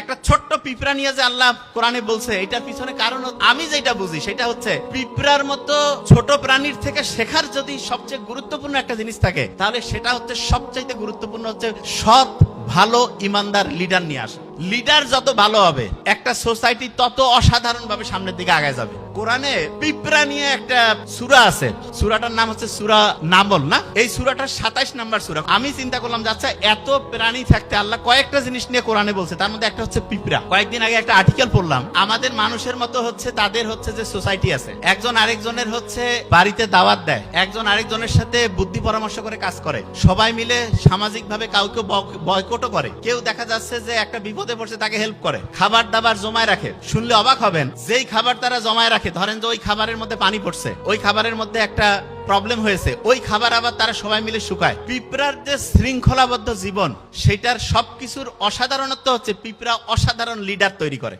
একটা ছোট্ট পিঁপড়া নিয়ে যে আল্লাহ কোরআনে বলছে, এটার পিছনে কারণ আমি যেটা বুঝি সেটা হচ্ছে, পিঁপড়ার মতো ছোট প্রাণীর থেকে শেখার যদি সবচেয়ে গুরুত্বপূর্ণ একটা জিনিস থাকে, তাহলে সেটা হচ্ছে সবচাইতে গুরুত্বপূর্ণ হচ্ছে সৎ, ভালো, ইমানদার লিডার নিয়ে আসা। লিডার যত ভালো হবে, একটা সোসাইটি তত অসাধারণ ভাবে সামনের দিকে আগায় যাবে। কোরআনে পিঁপড়া নিয়ে একটা সুরা আছে। সুরাটার নাম হচ্ছে সুরা নামল, না? এই সুরাটার সাতাইশ নাম্বার সুরা। আমি চিন্তা করলাম যে আচ্ছা এত প্রাণী থাকতে আল্লাহ কয়েকটা জিনিস নিয়ে কোরআনে বলছে, তার মধ্যে একটা হচ্ছে পিঁপড়া। কয়েকদিন আগে একটা আর্টিকেল পড়লাম, আমাদের মানুষের মতো হচ্ছে, তাদের হচ্ছে যে সোসাইটি আছে, একজন আরেকজনের হচ্ছে বাড়িতে দাওয়াত দেয়, একজন আরেকজনের সাথে বুদ্ধি পরামর্শ করে কাজ করে। সবাই মিলে সামাজিক ভাবে কাউকে বয়কটও করে। কেউ দেখা যাচ্ছে যে একটা বিপদে পড়ছে তাকে হেল্প করে। খাবার দাবার জমায় রাখে। শুনলে অবাক হবেন, যেই খাবার তারা জমায় রাখে, ধরেন যে ওই খাবারের মধ্যে পানি পড়ছে, ওই খাবারের মধ্যে একটা প্রবলেম হয়েছে, ওই খাবার আবার তারা সবাই মিলে শুকায়। পিঁপড়ার যে শৃঙ্খলাবদ্ধ জীবন, সেটার সবকিছুর অসাধারণত্ব হচ্ছে পিঁপড়া অসাধারণ লিডার তৈরি করে।